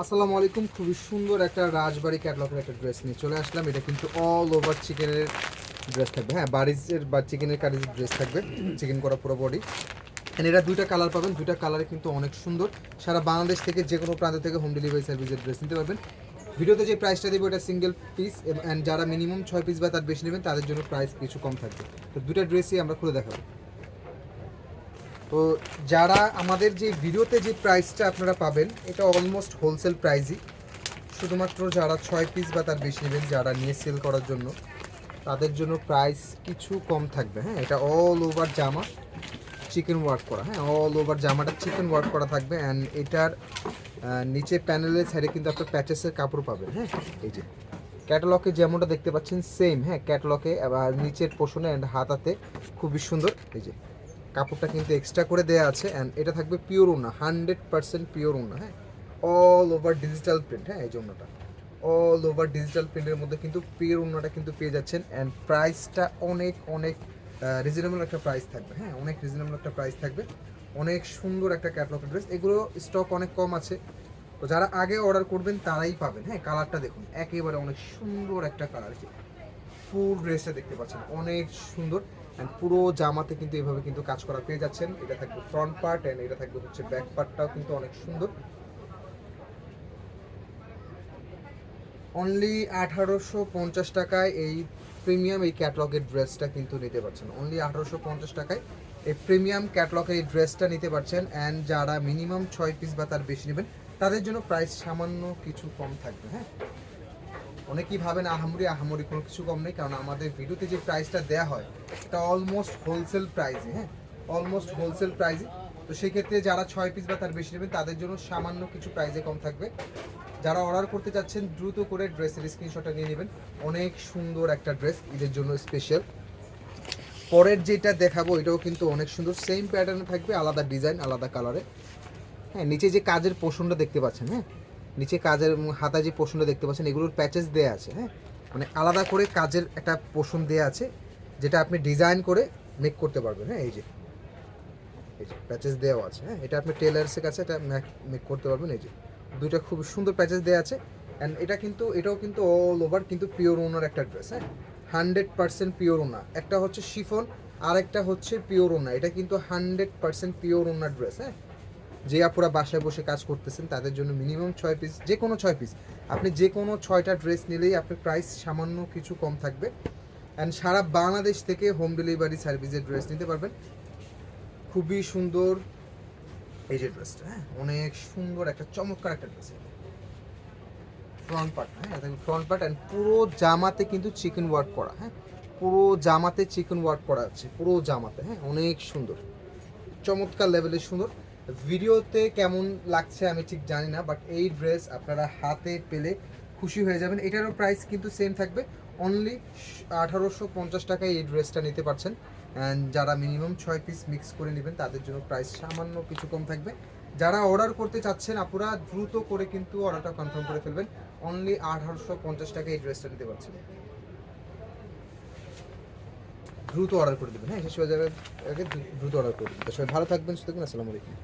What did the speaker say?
আসসালামু আলাইকুম। খুবই সুন্দর একটা রাজবাড়ি ক্যাটলগের একটা ড্রেস নিয়ে চলে আসলাম। এটা কিন্তু অল ওভার চিকেনের ড্রেস থাকবে। হ্যাঁ বারিজের বা চিকেনের কারিজের ড্রেস থাকবে। চিকেন করা পুরো বডি এটা দুইটা কালার পাবেন। দুইটা কালারে কিন্তু অনেক সুন্দর। সারা বাংলাদেশ থেকে যে কোনো প্রান্ত থেকে হোম ডেলিভারি সার্ভিসের ড্রেস নিতে পারবেন। ভিডিওতে যে প্রাইসটা দেবো, এটা সিঙ্গেল পিস অ্যান্ড যারা মিনিমাম ছয় পিস বা তার বেশি নেবেন, তাদের জন্য প্রাইস কিছু কম থাকবে। তো দুটা ড্রেসই আমরা খুলে দেখাবো। তো যারা আমাদের যে ভিডিওতে যে প্রাইসটা আপনারা পাবেন, এটা অলমোস্ট হোলসেল প্রাইসই শুধুমাত্র যারা ছয় পিস বা তার বেশি নেবেন, যারা নিয়ে সেল করার জন্য, তাদের জন্য প্রাইস কিছু কম থাকবে। হ্যাঁ এটা অল ওভার জামা চিকেন ওয়ার্ক করা। হ্যাঁ অল ওভার জামাটা চিকেন ওয়ার্ক করা থাকবে অ্যান্ড এটার নিচে প্যানেলের সাইডে কিন্তু আপনার প্যাচেসের কাপড় পাবেন। হ্যাঁ এই যে ক্যাটালকে যেমনটা দেখতে পাচ্ছেন সেম হ্যাঁ ক্যাটালকে আবার নিচের পোষণে অ্যান্ড হাতাতে, খুবই সুন্দর। এই যে কাপড়টা কিন্তু এক্সট্রা করে দেওয়া আছে অ্যান্ড এটা থাকবে পিওর উন্না হান্ড্রেড পার্সেন্ট পিওর উন্না হ্যাঁ? অল ওভার ডিজিটাল প্রিন্ট হ্যাঁ এই জন্যটা অল ওভার ডিজিটাল প্রিন্টের মধ্যে কিন্তু পিওর উন্নাটা কিন্তু পেয়ে যাচ্ছেন অ্যান্ড প্রাইসটা অনেক অনেক রিজনেবল একটা প্রাইস থাকবে হ্যাঁ? অনেক রিজনেবল একটা প্রাইস থাকবে। অনেক সুন্দর একটা ক্যাটলগ ড্রেস এগুলো স্টক অনেক কম আছে। তো যারা আগে অর্ডার করবেন, তারাই পাবেন হ্যাঁ? কালারটা দেখুন, একেবারে অনেক সুন্দর একটা কালার ফুল ড্রেসটা দেখতে পাচ্ছেন, অনেক সুন্দর। অ্যান্ড পুরো জামাতে কিন্তু এভাবে কিন্তু কাজ করা পেয়ে যাচ্ছেন। এটা থাকবে ফ্রন্ট পার্ট অ্যান্ড এটা থাকবে হচ্ছে ব্যাক পার্টটাও কিন্তু অনেক সুন্দর। অনলি আঠারোশো পঞ্চাশ টাকায় এই প্রিমিয়াম এই ক্যাটলগের ড্রেসটা কিন্তু নিতে পারছেন। অনলি আঠারোশো পঞ্চাশ টাকায় এই প্রিমিয়াম ক্যাটলগের এই ড্রেসটা নিতে পারছেন। অ্যান্ড যারা মিনিমাম ছয় পিস বা তার বেশি নেবেন, তাদের জন্য প্রাইস সামান্য কিছু কম থাকবে হ্যাঁ? অনেকেই ভাবেন আহামরি আহামরি কোনো কিছু কম নেই। কারণ আমাদের ভিডিওতে যে প্রাইসটা দেওয়া হয়, এটা অলমোস্ট হোলসেল প্রাইসে হ্যাঁ? অলমোস্ট হোলসেল প্রাইসে তো সেক্ষেত্রে যারা ছয় পিস বা তার বেশি নেবেন, তাদের জন্য সামান্য কিছু প্রাইসে কম থাকবে। যারা অর্ডার করতে চাচ্ছেন, দ্রুত করে ড্রেসের স্ক্রিনশটটা নিয়ে নেবেন। অনেক সুন্দর একটা ড্রেস ঈদের জন্য স্পেশাল পরের যেটা দেখাবো, এটাও কিন্তু অনেক সুন্দর। সেম প্যাটার্নে থাকবে, আলাদা ডিজাইন আলাদা কালারে হ্যাঁ নিচে যে কাজের পোষণটা দেখতে পাচ্ছেন হ্যাঁ? নিচে কাজের হাতা যে পোষণটা দেখতে পাচ্ছেন, এগুলোর প্যাচেস দেওয়া আছে হ্যাঁ? মানে আলাদা করে কাজের একটা পোষণ দেওয়া আছে, যেটা আপনি ডিজাইন করে মেক করতে পারবেন হ্যাঁ? এই যে এই যে প্যাচেস দেওয়া আছে হ্যাঁ? এটা আপনি টেলার্সের কাছে এটা মেক করতে পারবেন, এই যে। দুইটা খুব সুন্দর প্যাচেস দেওয়া আছে অ্যান্ড এটা কিন্তু, এটাও কিন্তু অল ওভার কিন্তু পিওর ওনার একটা ড্রেস হ্যাঁ? হান্ড্রেড পার্সেন্ট পিওর ওনা। একটা হচ্ছে শিফন আর একটা হচ্ছে পিওর ওনা। এটা কিন্তু হান্ড্রেড পার্সেন্ট পিওর ওনার ড্রেস হ্যাঁ? যে আপুরা বাসায় বসে কাজ করতেছেন, তাদের জন্য মিনিমাম ছয় পিস যে কোনো ছয় পিস আপনি যে কোনো ছয়টা ড্রেস নিলেই আপনার প্রাইস সামান্য কিছু কম থাকবে। অ্যান্ড সারা বাংলাদেশ থেকে হোম ডেলিভারি সার্ভিসের ড্রেস নিতে পারবেন। খুবই সুন্দর এই যে ড্রেসটা হ্যাঁ? অনেক সুন্দর একটা, চমৎকার একটা ড্রেস ফ্রন্ট পার্ট হ্যাঁ? ফ্রন্ট পার্ট অ্যান্ড পুরো জামাতে কিন্তু চিকেন ওয়ার্ক করা হ্যাঁ? পুরো জামাতে চিকেন ওয়ার্ক করা আছে, পুরো জামাতে হ্যাঁ? অনেক সুন্দর। চমৎকার লেভেলের সুন্দর। ভিডিওতে কেমন লাগছে আমি ঠিক জানি না বাট এই ড্রেস আপনারা হাতে পেলে খুশি হয়ে যাবেন। এটারও প্রাইস কিন্তু সেম থাকবে। অনলি আঠারোশো পঞ্চাশ টাকায় এই ড্রেসটা নিতে পারছেন। অ্যান্ড যারা মিনিমাম ছয় পিস মিক্স করে নেবেন, তাদের জন্য প্রাইস সামান্য কিছু কম থাকবে। যারা অর্ডার করতে চাচ্ছেন, আপুরা দ্রুত করে কিন্তু অর্ডারটা কনফার্ম করে ফেলবেন। অনলি আঠারোশো পঞ্চাশ টাকায় এই ড্রেসটা নিতে পারছেন। দ্রুত অর্ডার করে দেবেন। হ্যাঁ শেষ যাবে। আগে দ্রুত অর্ডার করে দেবেন। সবাই ভালো থাকবেন সুতরাং আসসালামু আলাইকুম।